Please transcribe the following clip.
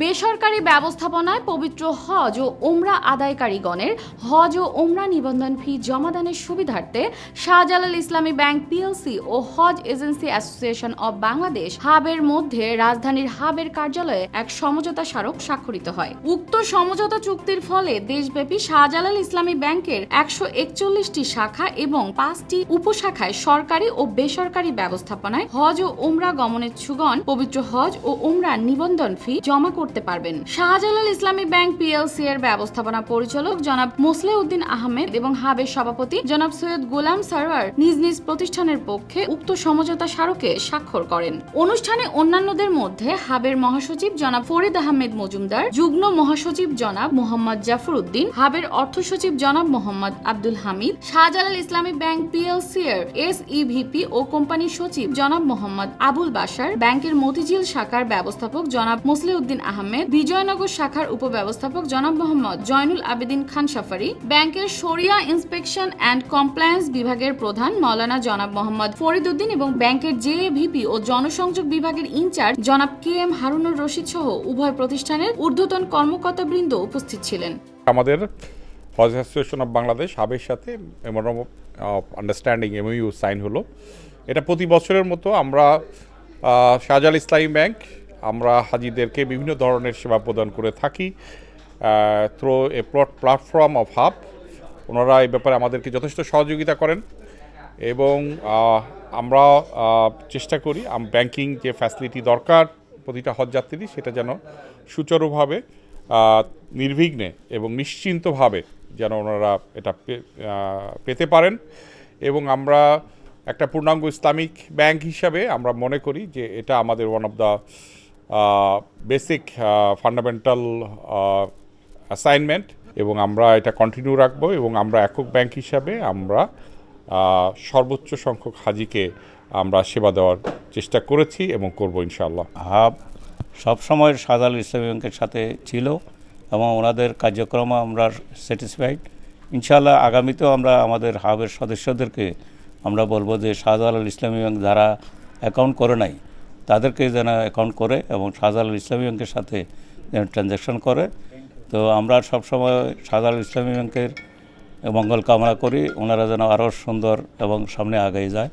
বেসরকারি ব্যবস্থাপনায় পবিত্র হজ ও ওমরা আদায়কারীগণের হজ ও ওমরা নিবন্ধন ফি জমাদানের সুবিধার্থে শাহজালাল ইসলামী ব্যাংক পিএলসি ও হজ এজেন্সি অ্যাসোসিয়েশন অব বাংলাদেশ হাবের মধ্যে রাজধানীর হাবের কার্যালয়ে এক সমঝোতা স্মারক স্বাক্ষরিত হয়। উক্ত সমঝোতা চুক্তির ফলে দেশব্যাপী শাহজালাল ইসলামী ব্যাংকের একশো একচল্লিশটি শাখা এবং পাঁচটি উপশাখায় সরকারি ও বেসরকারি ব্যবস্থাপনায় হজ ও উমরা গমনের ছুগন পবিত্র হজ ও উমরা নিবন্ধন ফি জমা করতে পারবেন। শাহজালাল ইসলামী ব্যাংক পিএলসি এর ব্যবস্থাপনা পরিচালক জনাব মোসলে উদ্দিন আহমেদ এবং হাবের সভাপতি জনাব সৈয়দ গোলাম সারওয়ার নিজ নিজ প্রতিষ্ঠানের পক্ষে উক্ত সমঝোতা স্মারকে স্বাক্ষর করেন। অনুষ্ঠানে অন্যান্যদের মধ্যে হাবের মহাসচিব জনাব ফরিদ আহমেদ মজুমদার, যুগ্ম মহাসচিব জনাব মোহাম্মদ জাফর উদ্দিন, হাবের অর্থ সচিব জনাব মোহাম্মদ আব্দুল হামিদ, শাহজালাল ইসলামী ব্যাংক পিএলসি এর এস ইভিপি ও কোম্পানি সচিব জনাব মোহাম্মদ আবুল বাসার ব্যাংকের মতিঝিল শাখার ব্যবস্থাপক জনাব মুসলিউদ্দিন আহমেদ বিজয়নগর শাখার উপব্যবস্থাপক জনাব মোহাম্মদ জয়নুল আবেদিন খান সাফারি, ব্যাংকের শরিয়া ইন্সপেকশন অ্যান্ড কমপ্লায়েন্স বিভাগের প্রধান মৌলানা জনাব মোহাম্মদ ফরিদুদ্দিন এবং ব্যাংকের জেএভিপি ও জনসংযোগ বিভাগের ইনচার্জ জনাব কে এম হারুনুর রশিদ সহ উভয় প্রতিষ্ঠানের ঊর্ধ্বতন কর্মকর্তাবৃন্দ উপস্থিত ছিলেন। আমাদের হজ অ্যাসোসিয়েশন অফ বাংলাদেশ, হাবের সাথে memorandum of understanding MU sign হলো। এটা প্রতি বছরের মতো আমরা শাহজাল ইসলামী ব্যাংক আমরা হাজিদেরকে বিভিন্ন ধরনের সেবা প্রদান করে থাকি through a plot platform of HAB ওনারা এই ব্যাপারে আমাদেরকে যথেষ্ট সহযোগিতা করেন এবং আমরা চেষ্টা করি ব্যাংকিং যে ফ্যাসিলিটি দরকার প্রতিটা হজযাত্রী সেটা যেন সুচারুভাবে নির্বিঘ্নে এবং নিশ্চিন্তভাবে যেন ওনারা এটা পেতে পারেন এবং আমরা একটা পূর্ণাঙ্গ ইসলামিক ব্যাংক হিসাবে আমরা মনে করি যে এটা আমাদের one of the basic fundamental assignment এবং আমরা এটা কন্টিনিউ রাখব, এবং আমরা একক ব্যাংক হিসাবে আমরা সর্বোচ্চ সংখ্যক হাজিকে আমরা সেবা দেওয়ার চেষ্টা করেছি এবং করব ইনশাআল্লাহ। হাব সবসময় সাদাল ইসলামী ব্যাংকের সাথে ছিল এবং ওনাদের কার্যক্রম আমরা স্যাটিসফাইড ইনশাআল্লাহ আগামীতেও আমরা আমাদের হাবের সদস্যদেরকে আমরা বলব যে শাহজালাল ইসলামী ব্যাংক যারা অ্যাকাউন্ট করে নাই তাদেরকে যেন অ্যাকাউন্ট করে এবং শাহজালাল ইসলামী ব্যাংকের সাথে যেন ট্রানজ্যাকশন করে। তো আমরা সবসময় শাহজালাল ইসলামী ব্যাংকের মঙ্গল কামনা করি। ওনারা যেন আরও সুন্দর এবং সামনে আগে যায়।